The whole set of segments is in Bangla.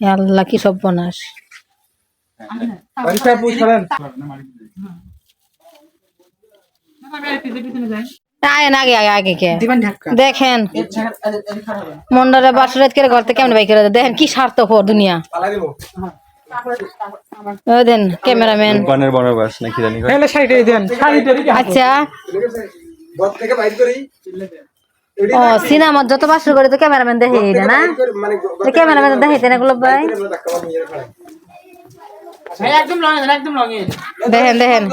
আল্লাহ কি সব বনাস পরীক্ষা আগে আগে আগে কে? দেখেন। মন্ডলে বাসরাত করে ঘর থেকে কেমন বাই করে দেখেন কি স্বার্থপর দুনিয়া। দেন ক্যামেরাম্যান। আচ্ছা। ও সিনেমার যত বাসর করে তো ক্যামেরাম্যান দেখে এটা না? মানে ক্যামেরাম্যান দেখে না গুলো ভাই। একদম লং একদম লং দেখেন দেখেন।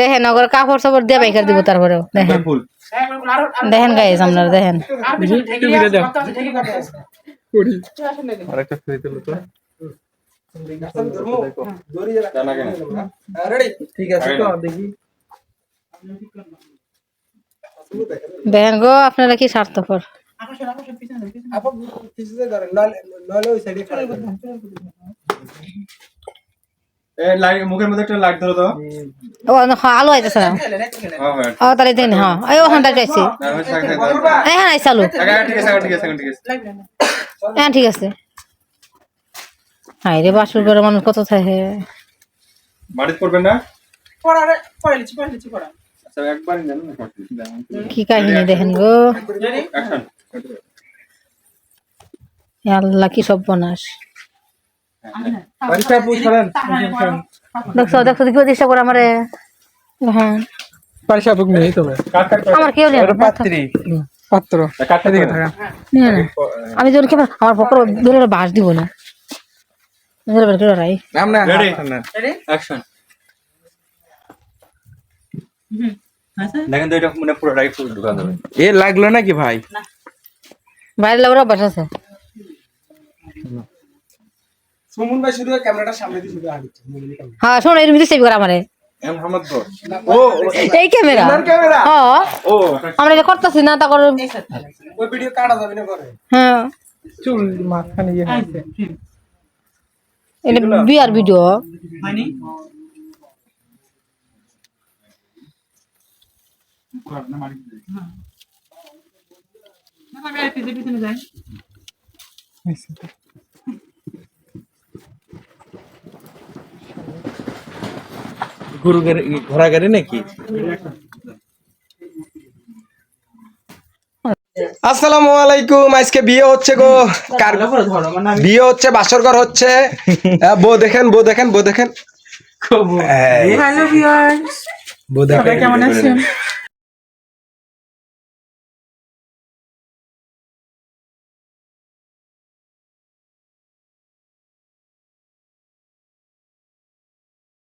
দেখেন ওগুলো কাপড় সাপড় দিয়ে বাইকার দিব তারপরেও। দেখেন। ফুল। দেখেন গাইস আপনারা দেখেন। রেডি ঠিক আছে তো দেখি। দেখেন গো আপনারা কি স্বার্থপর? মুখের মধ্যে একটা লাইট ধরো তো। ও হ্যাঁ, আলো আইতেছে না। হ্যাঁ হ্যাঁ। ও তাহলে দেখেন হ্যাঁ। এই ওখানটা যাইছি। হ্যাঁ, থাক, থাক, থাক। হ্যাঁ। আইসা আলো। আগে, আগে, ঠিক আছে হ্যাঁ ঠিক আছে। হাই রে বাসুর করে মানুষ কত থাকে। বাড়িতে করবেন না? পড়া। কি কাহিনী দেখেন গো? এ আল্লাহ কি সব বনাস দেখছ দেখছ কি চেষ্টা করে আমারে। হ্যাঁ। পরীক্ষা বুক নেই তবে আমার কেউ নেই। পাত্রী। থাকা? আমি যখন কেমন আমার পকর বেরোলে বাস দিব না। বেরোলে বের করে রাই। আমরা রেডি? অ্যাকশন। দেখেন তো এটা মানে পুরো ফুল ঢুকা যাবে এ লাগল নাকি ভাই? বাইরে লাগল আছে। সুমন ভাই শুধু ক্যামেরাটা সামনে দিয়ে শুধু হ্যাঁ শোনো এরকম সেভ করে আমারে। এই ক্যামেরা। ক্যামেরা? হ্যাঁ আমরা এটা করতেছি না তারপর ওই ভিডিও কাটা যাবে না করে হ্যাঁ। চুল মাঝখানে ইয়ে হয়েছে। এটা বিয়ার ভিডিও গুরু গাড়ি ঘোড়া গাড়ি নাকি? আসসালামু আলাইকুম আজকে বিয়ে হচ্ছে গো। কার বিয়ে হচ্ছে বাসর ঘর হচ্ছে বউ দেখেন বউ দেখেন বউ দেখেন। হ্যালো ভিউয়ার্স বউ দেখেন। কেমন আছেন?